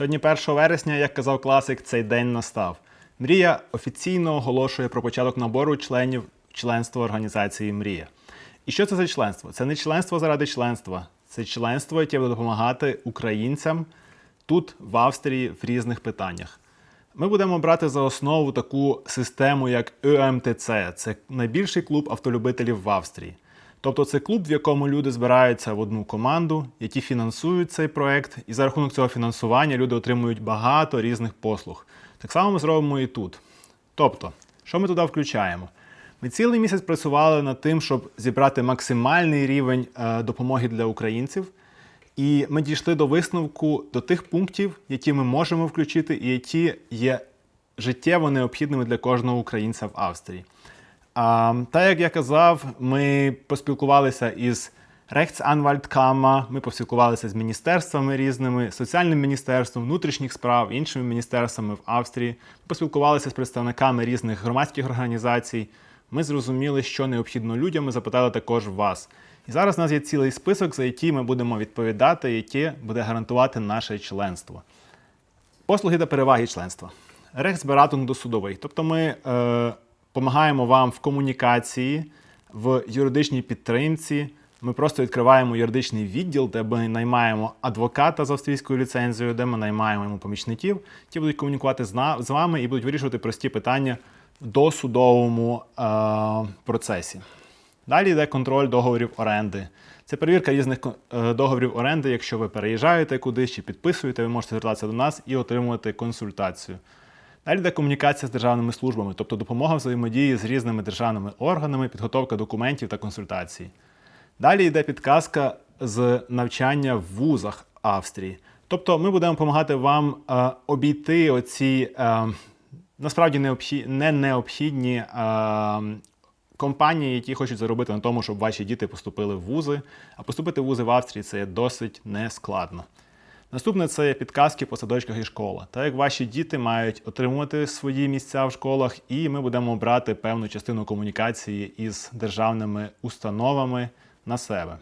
Сьогодні 1 вересня, як казав класик, цей день настав. Мрія офіційно оголошує про початок набору членів членства організації Мрія. І що це за членство? Це не членство заради членства, це членство, яке буде допомагати українцям тут, в Австрії, в різних питаннях. Ми будемо брати за основу таку систему, як ЕМТЦ. Це найбільший клуб автолюбителів в Австрії. Тобто це клуб, в якому люди збираються в одну команду, які фінансують цей проект, і за рахунок цього фінансування люди отримують багато різних послуг. Так само ми зробимо і тут. Тобто, що ми туди включаємо? Ми цілий місяць працювали над тим, щоб зібрати максимальний рівень е, допомоги для українців. І ми дійшли до висновку до тих пунктів, які ми можемо включити, і які є життєво необхідними для кожного українця в Австрії. Та як я казав, ми поспілкувалися із Rechtsanwaltkammer, ми поспілкувалися з міністерствами різними, соціальним міністерством, внутрішніх справ, іншими міністерствами в Австрії. Поспілкувалися з представниками різних громадських організацій. Ми зрозуміли, що необхідно людям. Ми запитали також вас. І зараз у нас є цілий список, за який ми будемо відповідати, яке буде гарантувати наше членство. Послуги та переваги членства. Рехсбератунг досудовий. Тобто ми е, допомагаємо вам в комунікації, в юридичній підтримці. Ми просто відкриваємо юридичний відділ, де ми наймаємо адвоката з австрійською ліцензією, де ми наймаємо йому помічників, які будуть комунікувати з вами і будуть вирішувати прості питання в досудовому е, процесі. Далі йде контроль договорів оренди. Це перевірка різних е, договорів оренди. Якщо ви переїжджаєте кудись чи підписуєте, ви можете звертатися до нас і отримувати консультацію. Далі йде комунікація з державними службами, тобто допомога взаємодії з різними державними органами, підготовка документів та консультацій. Далі йде підказка з навчання в вузах Австрії. Тобто ми будемо допомагати вам е, обійти оці е, насправді необхід, не необхідні е, компанії, які хочуть заробити на тому, щоб ваші діти поступили в вузи. А поступити в вузи в Австрії це досить нескладно. Наступне це підказки по садочках і школах. Так як ваші діти мають отримувати свої місця в школах, і ми будемо брати певну частину комунікації із державними установами на себе.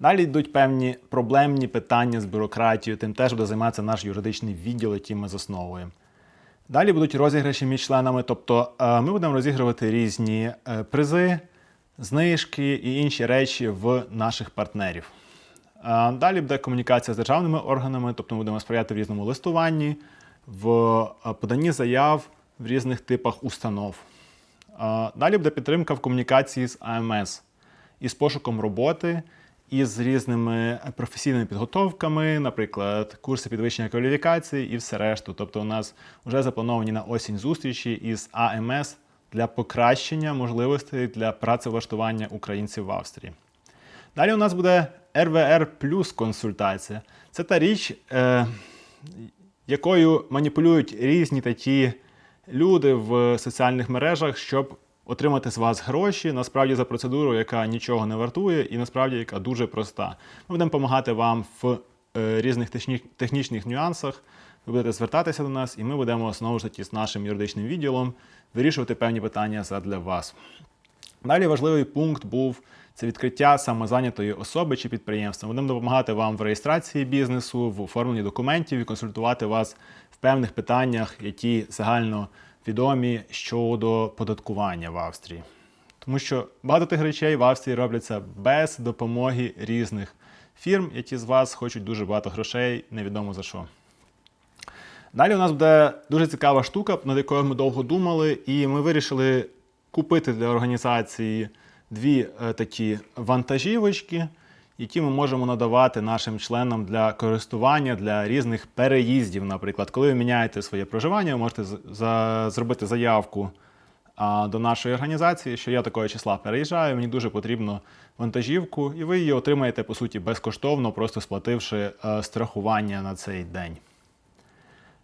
Далі йдуть певні проблемні питання з бюрократією, тим теж буде займатися наш юридичний відділ, який ми засновуємо. Далі будуть розіграші між членами, тобто е, ми будемо розігрувати різні е, призи, знижки і інші речі в наших партнерів. Далі буде комунікація з державними органами, тобто ми будемо сприяти в різному листуванні, в е, поданні заяв в різних типах установ. Далі буде підтримка в комунікації з АМС із пошуком роботи, із різними професійними підготовками, наприклад, курси підвищення кваліфікації і все решту. Тобто, у нас вже заплановані на осінь зустрічі із АМС для покращення можливостей для працевлаштування українців в Австрії. Далі у нас буде РВР плюс консультація. Це та річ, е, якою маніпулюють різні такі люди в соціальних мережах, щоб отримати з вас гроші, насправді за процедуру, яка нічого не вартує, і насправді яка дуже проста. Ми будемо допомагати вам в е, різних техні- технічних нюансах. Ви будете звертатися до нас, і ми будемо знову ж таки з нашим юридичним відділом вирішувати певні питання задля вас. Далі важливий пункт був це відкриття самозайнятої особи чи підприємства. Будемо допомагати вам в реєстрації бізнесу, в оформленні документів і консультувати вас в певних питаннях, які загально відомі щодо податкування в Австрії. Тому що багато тих речей в Австрії робляться без допомоги різних фірм, які з вас хочуть дуже багато грошей, невідомо за що. Далі у нас буде дуже цікава штука, над якою ми довго думали, і ми вирішили купити для організації дві е, такі вантажівочки, які ми можемо надавати нашим членам для користування для різних переїздів. Наприклад, коли ви міняєте своє проживання, ви можете за- зробити заявку а, до нашої організації, що я такого числа переїжджаю, мені дуже потрібно вантажівку, і ви її отримаєте по суті безкоштовно, просто сплативши е, страхування на цей день.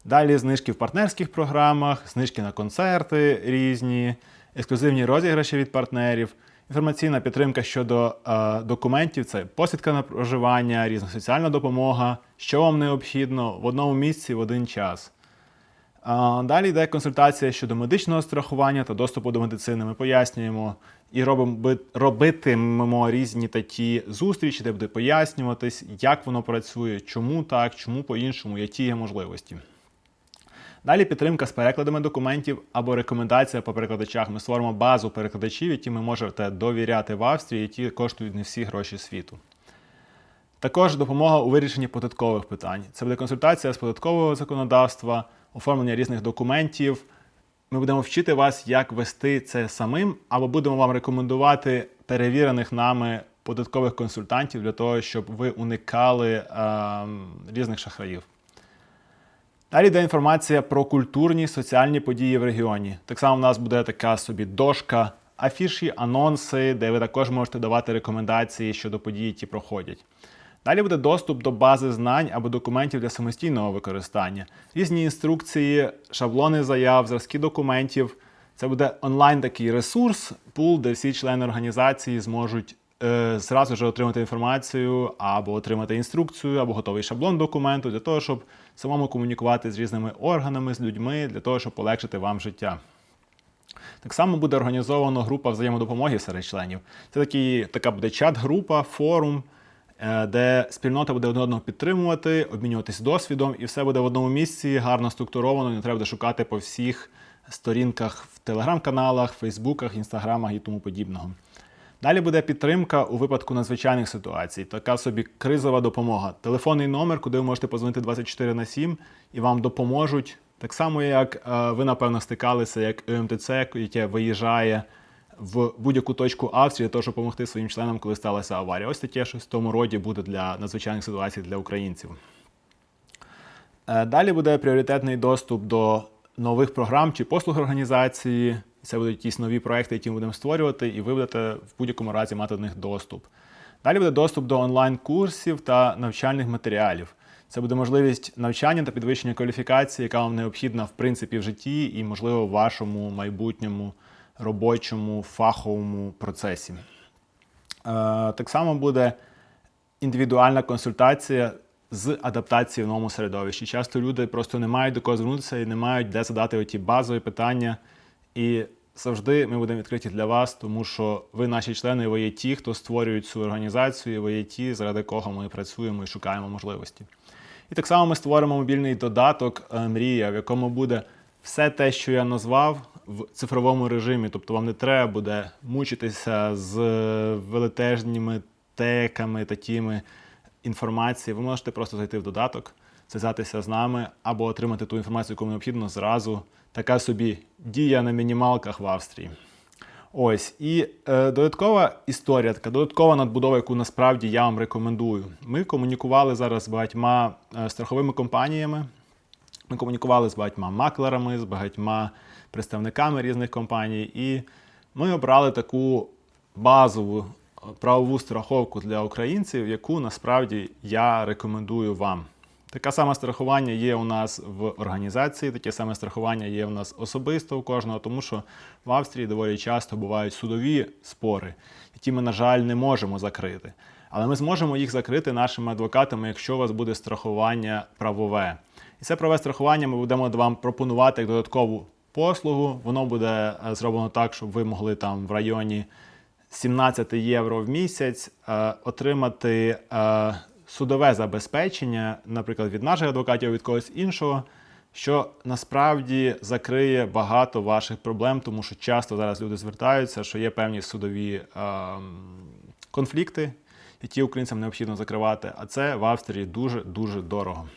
Далі знижки в партнерських програмах, знижки на концерти різні, ексклюзивні розіграші від партнерів, інформаційна підтримка щодо е, документів це посвідка на проживання, різна соціальна допомога, що вам необхідно в одному місці в один час. А, Далі йде консультація щодо медичного страхування та доступу до медицини. Ми пояснюємо і робимо би- робитимемо різні такі зустрічі, де буде пояснюватись, як воно працює, чому так, чому по-іншому, які є можливості. Далі підтримка з перекладами документів або рекомендація по перекладачах. Ми створимо базу перекладачів, які ви можете довіряти в Австрії, які коштують не всі гроші світу. Також допомога у вирішенні податкових питань. Це буде консультація з податкового законодавства, оформлення різних документів. Ми будемо вчити вас, як вести це самим, або будемо вам рекомендувати перевірених нами податкових консультантів для того, щоб ви уникали е, різних шахраїв. Далі йде інформація про культурні соціальні події в регіоні. Так само в нас буде така собі дошка, афіші, анонси, де ви також можете давати рекомендації щодо подій, які проходять. Далі буде доступ до бази знань або документів для самостійного використання, різні інструкції, шаблони заяв, зразки документів. Це буде онлайн такий ресурс, пул, де всі члени організації зможуть е, зразу ж отримати інформацію або отримати інструкцію, або готовий шаблон документу для того, щоб самому комунікувати з різними органами, з людьми, для того, щоб полегшити вам життя. Так само буде організовано група взаємодопомоги серед членів. Це такий, така буде чат-група, форум, е, де спільнота буде один одного підтримувати, обмінюватись досвідом, і все буде в одному місці, гарно структуровано, не треба буде шукати по всіх сторінках в телеграм-каналах, фейсбуках, інстаграмах і тому подібного. Далі буде підтримка у випадку надзвичайних ситуацій, така собі кризова допомога. Телефонний номер, куди ви можете позвонити 24 на 7 і вам допоможуть. Так само, як е, ви, напевно, стикалися, як ЮМТЦ, яке виїжджає в будь-яку точку Австрії для того, щоб допомогти своїм членам, коли сталася аварія. Ось таке щось в тому роді буде для надзвичайних ситуацій для українців. Е, Далі буде пріоритетний доступ до нових програм чи послуг організації. Це будуть якісь нові проекти, які ми будемо створювати, і ви будете в будь-якому разі мати до них доступ. Далі буде доступ до онлайн-курсів та навчальних матеріалів. Це буде можливість навчання та підвищення кваліфікації, яка вам необхідна в принципі в житті і, можливо, в вашому майбутньому робочому фаховому процесі. Е, Так само буде індивідуальна консультація з адаптації в новому середовищі. Часто люди просто не мають до кого звернутися і не мають де задати оті базові питання. І завжди ми будемо відкриті для вас, тому що ви наші члени, ви є ті, хто створюють цю організацію, ви є ті, заради кого ми працюємо і шукаємо можливості. І так само ми створимо мобільний додаток е, Мрія, в якому буде все те, що я назвав, в цифровому режимі. Тобто вам не треба буде мучитися з велетежніми теками, такими інформації. Ви можете просто зайти в додаток, зв'язатися з нами або отримати ту інформацію, яку необхідно зразу. Така собі дія на мінімалках в Австрії. Ось і е, додаткова історія, така додаткова надбудова, яку насправді я вам рекомендую. Ми комунікували зараз з багатьма е, страховими компаніями. Ми комунікували з багатьма маклерами, з багатьма представниками різних компаній, і ми обрали таку базову е, правову страховку для українців, яку насправді я рекомендую вам. Таке саме страхування є у нас в організації, таке саме страхування є у нас особисто у кожного, тому що в Австрії доволі часто бувають судові спори, які ми, на жаль, не можемо закрити. Але ми зможемо їх закрити нашими адвокатами, якщо у вас буде страхування правове. І це правове страхування ми будемо вам пропонувати як додаткову послугу. Воно буде е, зроблено так, щоб ви могли там в районі 17 євро в місяць е, отримати е, судове забезпечення, наприклад, від наших адвокатів, від когось іншого, що насправді закриє багато ваших проблем, тому що часто зараз люди звертаються, що є певні судові е, конфлікти, які українцям необхідно закривати, а це в Австрії дуже дуже дорого.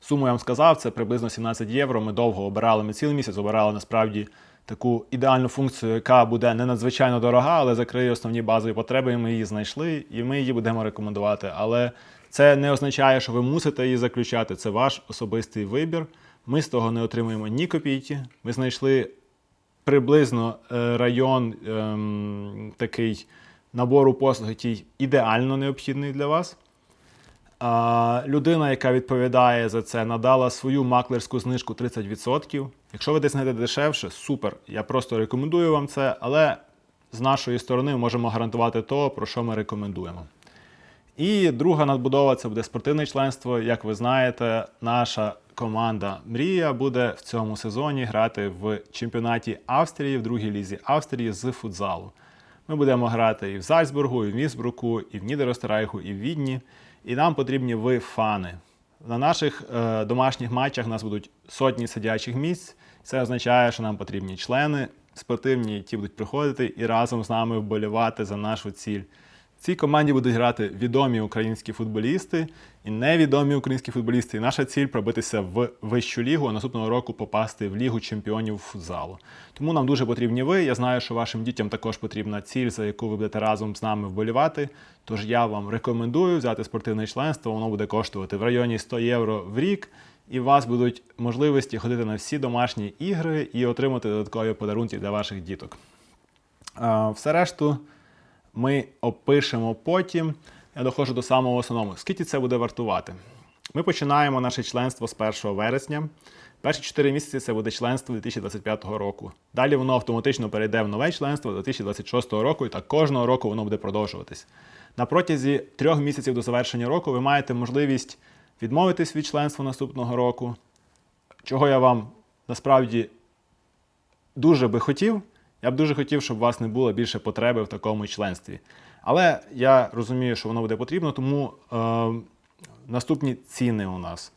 Суму я вам сказав, це приблизно 17 євро. Ми довго обирали, ми цілий місяць обирали насправді таку ідеальну функцію, яка буде не надзвичайно дорога, але закриє основні базові потреби. і Ми її знайшли, і ми її будемо рекомендувати. Але це не означає, що ви мусите її заключати. Це ваш особистий вибір. Ми з того не отримуємо ні копійки. Ми знайшли приблизно е, район ем, такий набору послуг, який ідеально необхідний для вас. А, людина, яка відповідає за це, надала свою маклерську знижку 30%. Якщо ви десь знайдете дешевше, супер. Я просто рекомендую вам це, але з нашої сторони можемо гарантувати то, про що ми рекомендуємо. І друга надбудова це буде спортивне членство. Як ви знаєте, наша команда Мрія буде в цьому сезоні грати в чемпіонаті Австрії, в другій лізі Австрії з футзалу. Ми будемо грати і в Зальцбургу, і в Місбруку, і в Нідеростерайху, і в Відні. І нам потрібні ви фани. На наших е, домашніх матчах нас будуть сотні сидячих місць. Це означає, що нам потрібні члени спортивні, які будуть приходити і разом з нами вболівати за нашу ціль. В цій команді будуть грати відомі українські футболісти і невідомі українські футболісти. І наша ціль пробитися в вищу лігу, а наступного року попасти в лігу чемпіонів футзалу. Тому нам дуже потрібні ви. Я знаю, що вашим дітям також потрібна ціль, за яку ви будете разом з нами вболівати. Тож я вам рекомендую взяти спортивне членство. Воно буде коштувати в районі 100 євро в рік. І у вас будуть можливості ходити на всі домашні ігри і отримати додаткові подарунки для ваших діток. Все решту ми опишемо потім. Я доходжу до самого основного. Скільки це буде вартувати? Ми починаємо наше членство з 1 вересня. Перші 4 місяці це буде членство 2025 року. Далі воно автоматично перейде в нове членство 2026 року, і так кожного року воно буде продовжуватись. На протязі трьох місяців до завершення року ви маєте можливість відмовитись від членства наступного року, чого я вам насправді дуже би хотів. Я б дуже хотів, щоб у вас не було більше потреби в такому членстві. Але я розумію, що воно буде потрібно, тому е, наступні ціни у нас.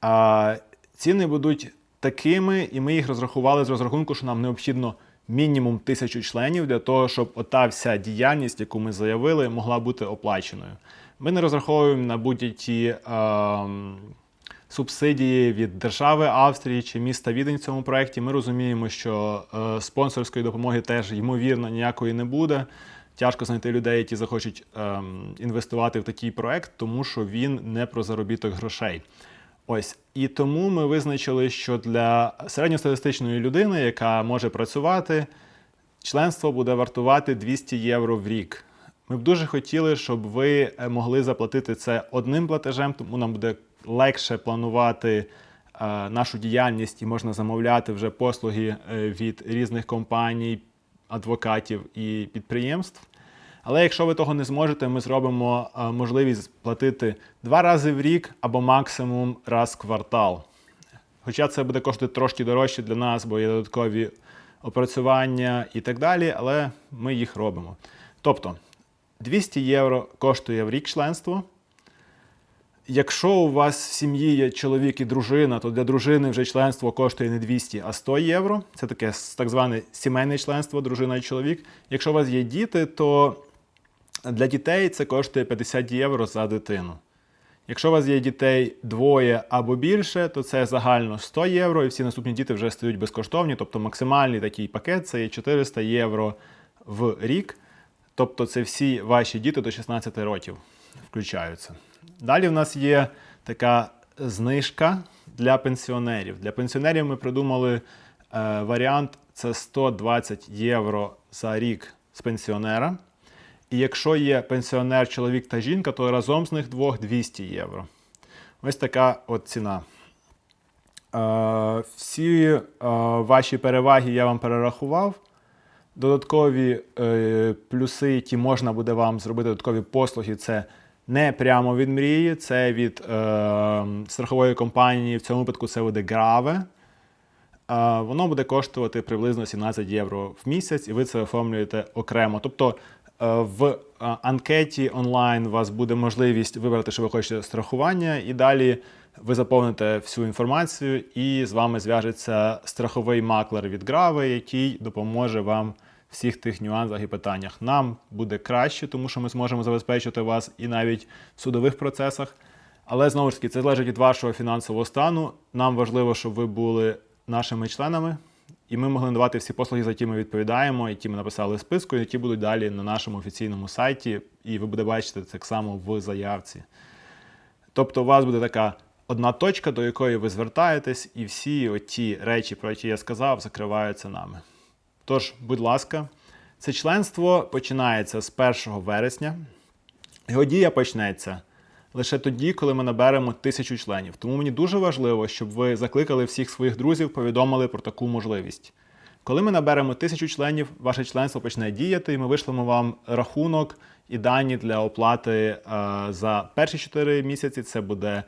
А, ціни будуть такими, і ми їх розрахували з розрахунку, що нам необхідно мінімум тисячу членів для того, щоб ота вся діяльність, яку ми заявили, могла бути оплаченою. Ми не розраховуємо на будь-які. Е, субсидії від держави Австрії чи міста Відень в цьому проєкті. Ми розуміємо, що е, спонсорської допомоги теж ймовірно ніякої не буде. Тяжко знайти людей, які захочуть ем, інвестувати в такий проект, тому що він не про заробіток грошей. Ось і тому ми визначили, що для середньостатистичної людини, яка може працювати, членство буде вартувати 200 євро в рік. Ми б дуже хотіли, щоб ви е, могли заплатити це одним платежем, тому нам буде легше планувати е, нашу діяльність і можна замовляти вже послуги е, від різних компаній, адвокатів і підприємств. Але якщо ви того не зможете, ми зробимо е, можливість платити два рази в рік або максимум раз в квартал. Хоча це буде коштувати трошки дорожче для нас, бо є додаткові опрацювання і так далі, але ми їх робимо. Тобто 200 євро коштує в рік членство. Якщо у вас в сім'ї є чоловік і дружина, то для дружини вже членство коштує не 200, а 100 євро. Це таке так зване сімейне членство, дружина і чоловік. Якщо у вас є діти, то для дітей це коштує 50 євро за дитину. Якщо у вас є дітей двоє або більше, то це загально 100 євро, і всі наступні діти вже стають безкоштовні. Тобто максимальний такий пакет це є 400 євро в рік. Тобто це всі ваші діти до 16 років включаються. Далі в нас є така знижка для пенсіонерів. Для пенсіонерів ми придумали е, варіант це 120 євро за рік з пенсіонера. І якщо є пенсіонер, чоловік та жінка, то разом з них двох 200 євро. Ось така от ціна. Е, всі е, ваші переваги я вам перерахував. Додаткові е, плюси, які можна буде вам зробити, додаткові послуги, це не прямо від мрії, це від е, страхової компанії. В цьому випадку це буде Граве. Е, воно буде коштувати приблизно 17 євро в місяць, і ви це оформлюєте окремо. Тобто в е, анкеті онлайн у вас буде можливість вибрати, що ви хочете страхування, і далі ви заповните всю інформацію, і з вами зв'яжеться страховий маклер від Грави, який допоможе вам всіх тих нюансах і питаннях. Нам буде краще, тому що ми зможемо забезпечити вас і навіть в судових процесах. Але знову ж таки, це залежить від вашого фінансового стану. Нам важливо, щоб ви були нашими членами, і ми могли надавати всі послуги, за які ми відповідаємо, які ми написали в списку, які будуть далі на нашому офіційному сайті, і ви будете бачити так само в заявці. Тобто, у вас буде така одна точка, до якої ви звертаєтесь, і всі оті речі, про які я сказав, закриваються нами. Тож, будь ласка, це членство починається з 1 вересня. Його дія почнеться лише тоді, коли ми наберемо тисячу членів. Тому мені дуже важливо, щоб ви закликали всіх своїх друзів, повідомили про таку можливість. Коли ми наберемо тисячу членів, ваше членство почне діяти, і ми вишлемо вам рахунок і дані для оплати е, за перші 4 місяці. Це буде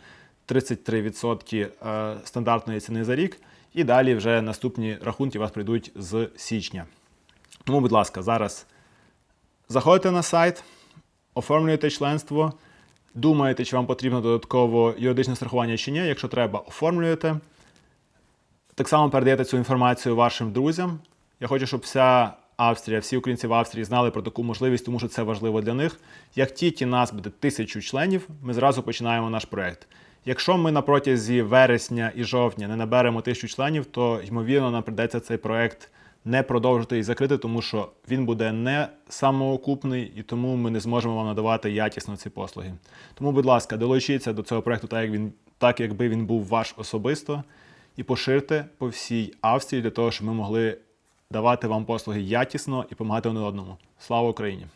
33% е, стандартної ціни за рік. І далі вже наступні рахунки вас прийдуть з січня. Тому, будь ласка, зараз заходите на сайт, оформлюєте членство, думаєте, чи вам потрібно додатково юридичне страхування чи ні. Якщо треба, оформлюєте. Так само передаєте цю інформацію вашим друзям. Я хочу, щоб вся Австрія, всі українці в Австрії знали про таку можливість, тому що це важливо для них. Як тільки нас буде тисячу членів, ми зразу починаємо наш проект. Якщо ми на протязі вересня і жовтня не наберемо тисячу членів, то ймовірно нам прийдеться цей проект не продовжити і закрити, тому що він буде не самоокупний і тому ми не зможемо вам надавати якісно ці послуги. Тому, будь ласка, долучіться до цього проекту так, як він так, якби він був ваш особисто, і поширте по всій Австрії для того, щоб ми могли давати вам послуги якісно і допомагати один одному. Слава Україні!